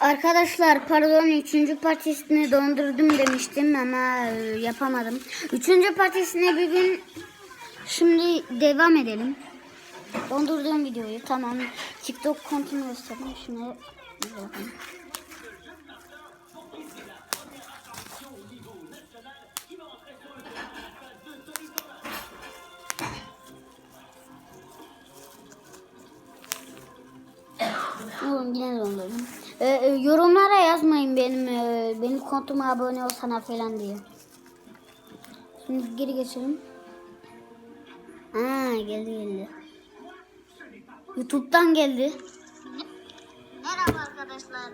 Arkadaşlar pardon üçüncü partisini dondurdum demiştim ama e, yapamadım. Üçüncü partisine bir gün şimdi devam edelim. Dondurduğum videoyu tamam. TikTok kontumu göstereyim. Şuna bakalım. Oğlum yine dondurdum. Ee, e, yorumlara yazmayın benim e, benim kontuma abone olsana falan diye. Şimdi geri geçelim. Ha geldi geldi. YouTube'dan geldi. Merhaba arkadaşlar.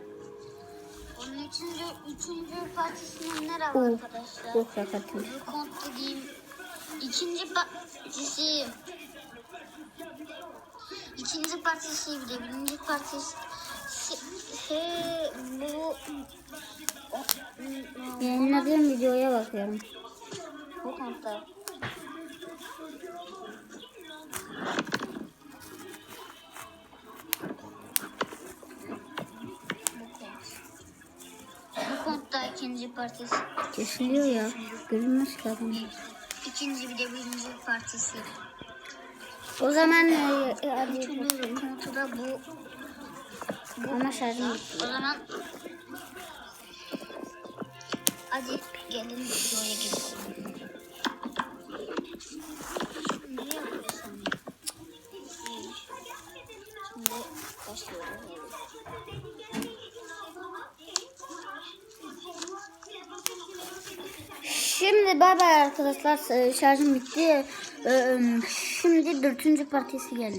Onun üçüncü, üçüncü partisine merhaba Oo, arkadaşlar. Yok yakatım. Bu kont dediğim ikinci partisi ikinci partisi bir de birinci partisi he, bu Yayınladığım videoya bakıyorum. bu kontta bu kontta ikinci partisi Kesiliyor ya. Görünmez ki adam. ikinci bir de birinci partisi O zaman e, e, bu Ama şarjım bitti. O zaman hadi gelin videoya geçelim. Ne yapıyorsun? Şimdi. Şimdi bay bay arkadaşlar. E, Şarjım bitti. E, e, Şimdi dördüncü partisi geldi.